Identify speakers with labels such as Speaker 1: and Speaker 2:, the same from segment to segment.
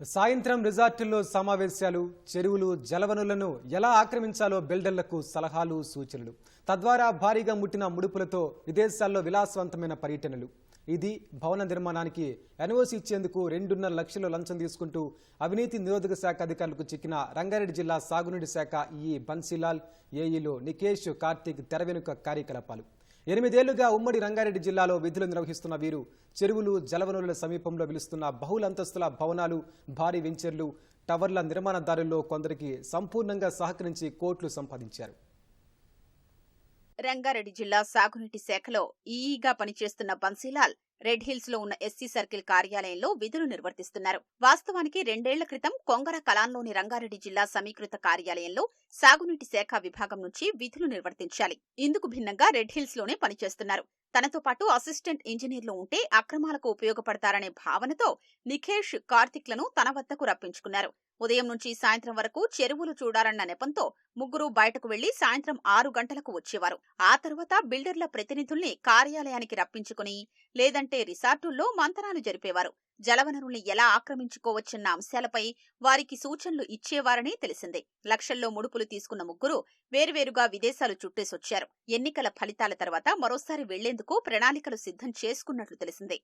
Speaker 1: సాయంత్రం రిజార్టుల్లో సమావేశాలు చెరువులు జలవనులను ఎలా ఆక్రమించాలో బిల్డర్లకు సలహాలు సూచనలు. తద్వారా భారీగా ముట్టిన ముడుపులతో విదేశాల్లో విలాసవంతమైన పర్యటనలు. ఇది భవన నిర్మాణానికి ఎన్ఓసి ఇచ్చేందుకు రెండున్నర లక్షల లంచం తీసుకుంటూ అవినీతి నిరోధక శాఖ అధికారులకు చిక్కిన రంగారెడ్డి జిల్లా సాగునీటి శాఖ ఈ బన్సీలాల్ ఏఈలో నికేష్ కార్తీక్ తెర వెనుక కార్యకలాపాలు. ఎనిమిదేళ్ళుగా ఉమ్మడి రంగారెడ్డి జిల్లాలో విధులు నిర్వహిస్తున్న వీరు చెరువులు జలవనరుల సమీపంలో విలుస్తున్న బహుళ అంతస్తుల భవనాలు భారీ వెంచర్లు టవర్ల నిర్మాణదారుల్లో కొందరికి సంపూర్ణంగా సహకరించి కోట్లు సంపాదించారు.
Speaker 2: రంగారెడ్డి జిల్లా సాగునీటి శాఖలో ఈఈగా పనిచేస్తున్న బన్సీలాల్ రెడ్ హిల్స్లో ఉన్న ఎస్సీ సర్కిల్ కార్యాలయంలో విధులు నిర్వర్తిస్తున్నారు. వాస్తవానికి రెండేళ్ళ క్రితం కొంగర కలాన్లోని రంగారెడ్డి జిల్లా సమీకృత కార్యాలయంలో సాగునీటి శాఖ విభాగం నుంచి విధులు నిర్వర్తించాలి. ఇందుకు భిన్నంగా రెడ్ హిల్స్లోనే పనిచేస్తున్నారు. తనతో పాటు అసిస్టెంట్ ఇంజనీర్లు ఉంటే అక్రమాలకు ఉపయోగపడతారనే భావనతో నిఖేష్ కార్తిక్లను తన వద్దకు రప్పించుకున్నారు. ఉదయం నుంచి సాయంత్రం వరకు చెరువులు చూడాలన్న నెపంతో ముగ్గురు బయటకు వెళ్ళి సాయంత్రం ఆరు గంటలకు వచ్చేవారు. ఆ తర్వాత బిల్డర్ల ప్రతినిధుల్ని కార్యాలయానికి రప్పించుకుని లేదంటే రిసార్టుల్లో మంతనాలు జరిపేవారు. జలవనరుల్ని ఎలా ఆక్రమించుకోవచ్చన్న అంశాలపై వారికి సూచనలు ఇచ్చేవారని తెలిసిందే. లక్షల్లో ముడుపులు తీసుకున్న ముగ్గురు వేర్వేరుగా విదేశాలు చుట్టేసొచ్చారు. ఎన్నికల ఫలితాల తర్వాత మరోసారి వెళ్ళేందుకు ప్రణాళికలు సిద్ధం చేసుకున్నట్లు తెలిసిందే.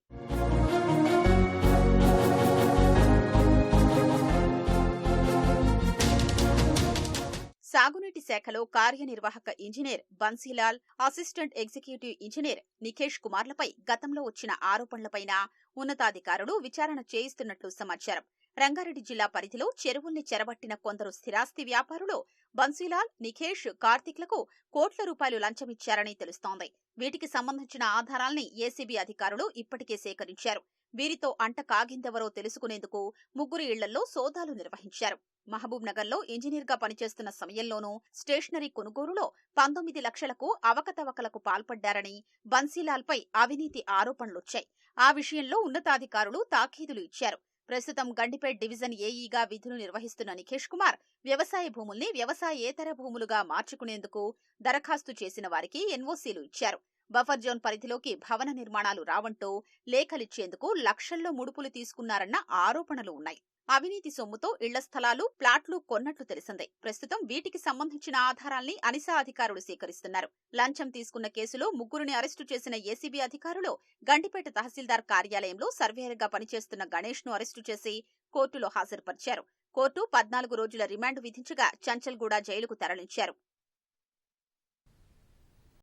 Speaker 2: సాగునీటి శాఖలో కార్యనిర్వాహక engineer Bansilal assistant executive engineer Nikhesh కుమార్లపై గతంలో వచ్చిన ఆరోపణలపైన ఉన్నతాధికారులు విచారణ చేయిస్తున్నట్లు సమాచారం. రంగారెడ్డి జిల్లా పరిధిలో చెరువుల్ని చెరబట్టిన కొందరు స్థిరాస్తి వ్యాపారులు బన్సీలాల్ నిఖేష్ కార్తిక్లకు కోట్ల రూపాయలు లంచమిచ్చారని తెలుస్తోంది. వీటికి సంబంధించిన ఆధారాల్ని ఏసీబీ అధికారులు ఇప్పటికే సేకరించారు. వీరితో అంట కాగిందెవరో తెలుసుకునేందుకు ముగ్గురు ఇళ్ళలో సోదాలు నిర్వహించారు. మహబూబ్ ఇంజనీర్గా పనిచేస్తున్న సమయంలోనూ స్టేషనరీ కొనుగోలులో పంతొమ్మిది లక్షలకు అవకతవకలకు పాల్పడ్డారని బన్సీలాల్పై అవినీతి ఆరోపణలొచ్చాయి. ఆ విషయంలో ఉన్నతాధికారులు తాఖీదులు ఇచ్చారు. ప్రస్తుతం గండిపేట్ డివిజన్ ఏఈగా విధులు నిర్వహిస్తున్న నిఖేష్ కుమార్ వ్యవసాయ భూముల్ని వ్యవసాయేతర భూములుగా మార్చుకునేందుకు దరఖాస్తు చేసిన వారికి ఎన్ఓసీలు ఇచ్చారు. బఫర్ జోన్ పరిధిలోకి భవన నిర్మాణాలు రావంటూ లేఖలిచ్చేందుకు లక్షల్లో ముడుపులు తీసుకున్నారన్న ఆరోపణలు ఉన్నాయి. అవినీతి సొమ్ముతో ఇళ్ళ స్థలాలు ప్లాట్లు కొన్నట్లు తెలిసిందే. ప్రస్తుతం వీటికి సంబంధించిన ఆధారాల్ని అనిసా అధికారులు సేకరిస్తున్నారు. లంచం తీసుకున్న కేసులో ముగ్గురిని అరెస్టు చేసిన ఏసీబీ అధికారులు గండిపేట తహసీల్దార్ కార్యాలయంలో సర్వేయర్గా పనిచేస్తున్న గణేష్ను అరెస్టు చేసి కోర్టులో హాజరుపరిచారు. కోర్టు పద్నాలుగు రోజుల రిమాండ్ విధించగా చంచల్గూడ జైలుకు తరలించారు.